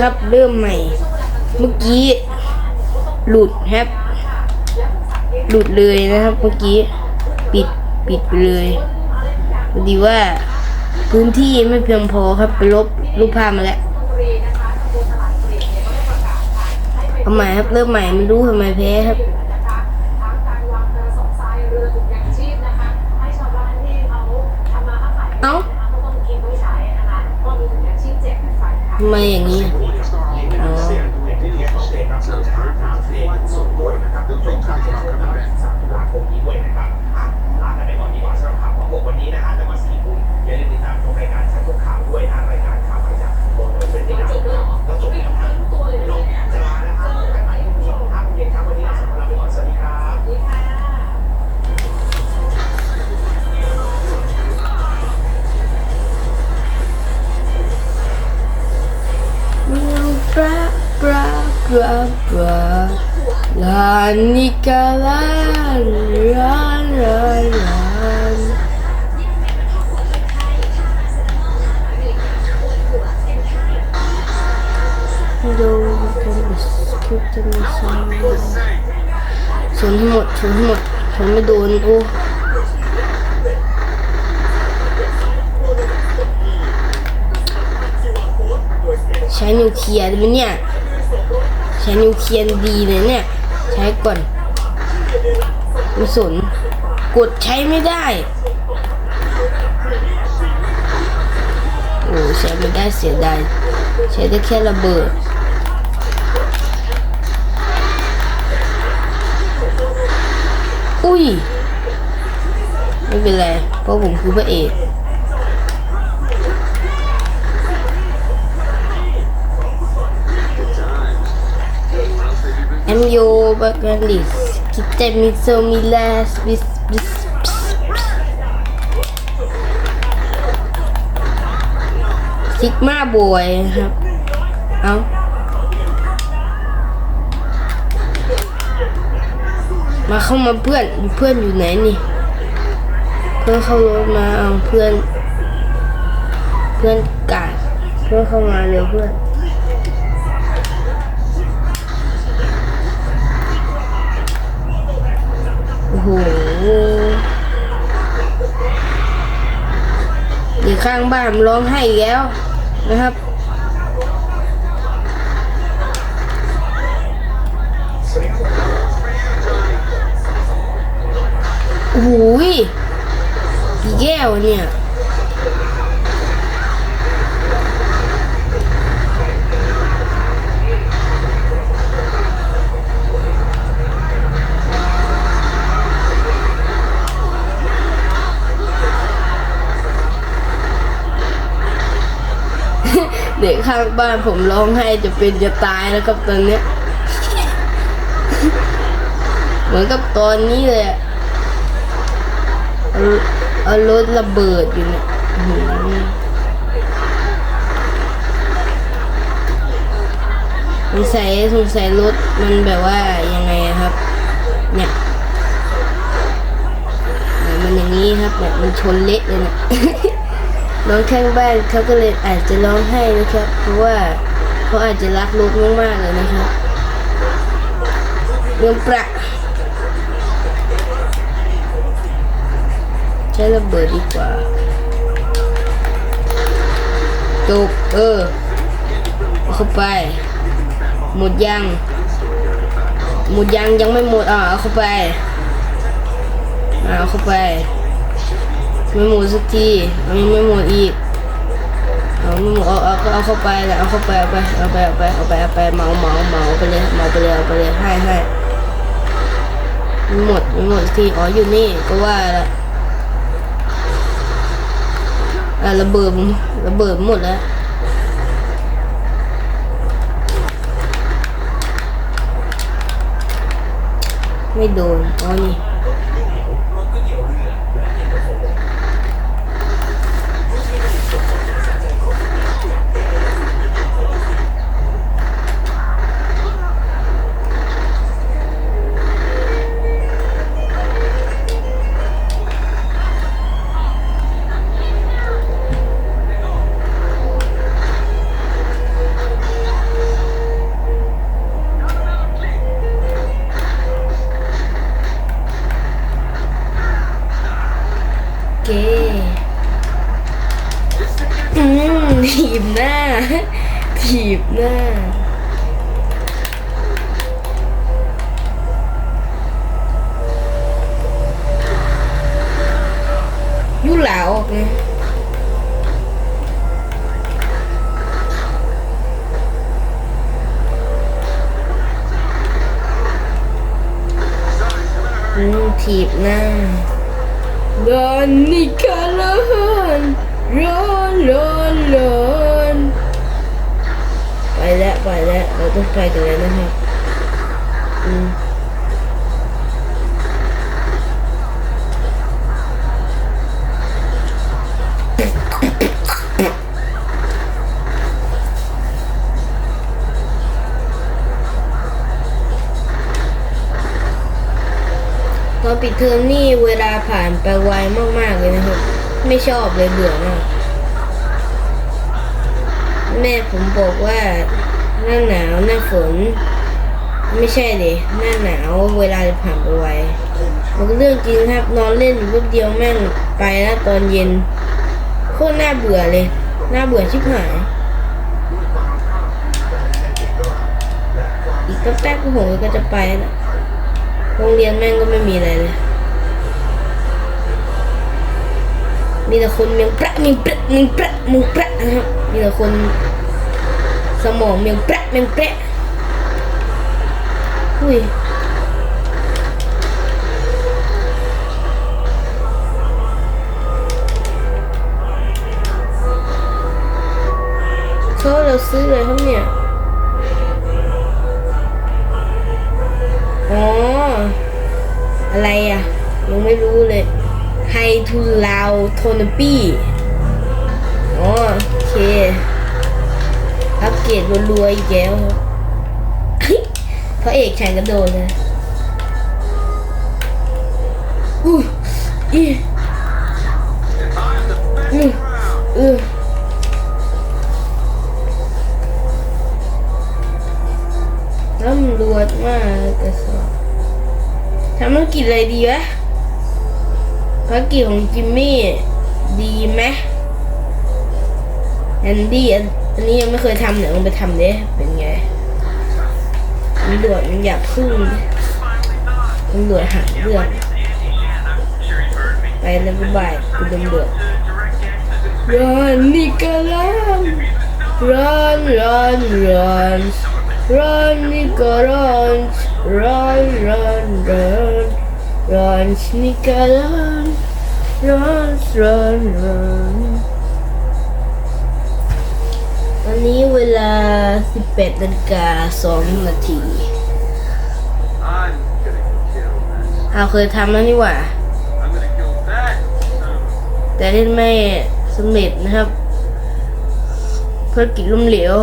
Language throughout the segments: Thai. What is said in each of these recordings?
ครับ เริ่มใหม่ เมื่อกี้ หลุดครับ หลุดเลยนะครับ เมื่อกี้ ปิดปิดไปเลยพอดีว่า พื้นที่ไม่เพียงพอครับไปลบรูปภาพมาแล้วเอาใหม่ครับเริ่มใหม่ไม่รู้ทำไมแพ้ครับเอ้าทำไมอย่างนี้ ลานิกาลาลาลาลาดูกันสกิปจะมีสองชนให้หมดชนให้หมดชนไม่โดนโอ้ใช้นิวเคลียร์ไหมเนี่ย ใช้นิวเคลียร์ดีเลยเนี่ย ช้ก่อนไม่สนกดใช้ไม่ได้โอ้ใช้ไม่ได้เสียดายใช้ได้แค่ระเบิดอุ้ย ไม่เป็นไร เพราะผมคือพระเอก MU Bagalis kita miso milas bis bis ซิกมาบวยครับ เอามาเข้ามาเพื่อนเพื่อนอยู่ไหนนี่ เพื่อนเข้ารถมาเอาเพื่อน เพื่อนกาดเพื่อนเข้ามาเร็วเพื่อน อ้โหเด็กข้างบ้านร้องไห้แล้วนะครับ โอ้โหยกี่แก้วเนี่ย ด็กข้างบ้านผมร้องไห้จะเป็นจะตายแล้วครับตอนเนี้ย เหมือนกับตอนนี้เลยเอารถระเบิดอยู่เนี่ยมือหือสงสัยสงสัยรถมันแบบว่ายังไงครับเนี่ยเนี่ยมันอย่างนี้ครับแบบมันชนเละเลยเนี่ย น้องข้างบ้านเขาก็เลยอาจจะร้องไห้นะครับ เพราะว่าเขาอาจจะรักลูกมากๆเลยนะครับเรื่องประใช้ระเบิดดีกว่าจบเออเอเข้าไป หมดยัง หมดยังยังไม่หมดอะเอาเข้าไปอะเอาเข้าไป ไม่หมดสักทีเอาไม่หมดอีกเอาไม่หมดเอาเอาก็เอาเข้าไปแหละเอาเข้าไปเอาไปเอาไปเอาไปเอาไปเอาไปเมาเมาเมาไปเลยเมาไปเลยเอาไปเลยให้ให้ไม่หมดไม่หมดสักทีอ๋ออยู่นี่ก็ว่าละอะระเบิดระเบิดหมดแล้วไม่โดนอ๋อนี่ คอืมถีบหน้า ถีบหน้ายุ่เหลาออกเลยถีบหน้า ร้อนนี่ก็ร้อนร้อนร้อนร้อนไปแล้วไปแล้วเราต้องไปกันแล้วนะครับอืม ปิดเทอมนี่เวลาผ่านไปไวมากๆเลยนะครับ ไม่ชอบเลยเบื่อมากแม่ผมบอกว่าหน้าหนาวหน้าฝน ไม่ใช่ดิหน้าหนาวเวลาจะผ่านไปไวมันก็เรื่องจริงครับนอนเล่นอยู่แป๊บเดียวแม่งไปแล้วตอนเย็นโคตรน่าเบื่อเลยน่าเบื่อชิบหายอีกแป๊บๆก็ผมก็จะไปแล้ว โรงเรียนแม่งก็ไม่มีอะไรเลยมีแต่คนเมียงประเมียงประเมียงประเมียงประนะครับมีแต่คนสมองเมียงประเมียงประอุ้ยเขาเราซื้อเลยครับเนี่ย อะไรอะยังไม่รู้เลยไฮทูลาวโทนปี้อ๋อโอเคอัปเกรดรัวๆอีกแล้วพระเอกชายกระโดดเลยอู้อีอืออือตำรวจมากแต่สอ ทำธุรกิจอะไรดีวะภารกิจของจิมมี่ดีไหมแอนดี้อันนี้ยังไม่เคยทำเดี๋ยวลองไปทำเด้เป็นไงตำรวจมันอยากพึ่งตำรวจหาเรื่องไปแล้วบ๊ายบายคุณตำรวจรันนี่ก็รันรันรันรันรันนี่ก็รันรัน รันรันรันนี่ก็รันรันรันรันตอนนี้เวลา 18นาฬิกา2นาทีเราเคยทำแล้วนี่หว่า แต่เล่นไม่สำเร็จนะครับภารกิจล้มเหลว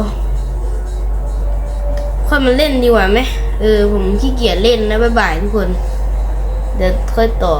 ค่อยมาเล่นดีกว่าไหม เออผมขี้เกียจเล่นนะบ๊ายบายทุกคน เดี๋ยวค่อยต่อ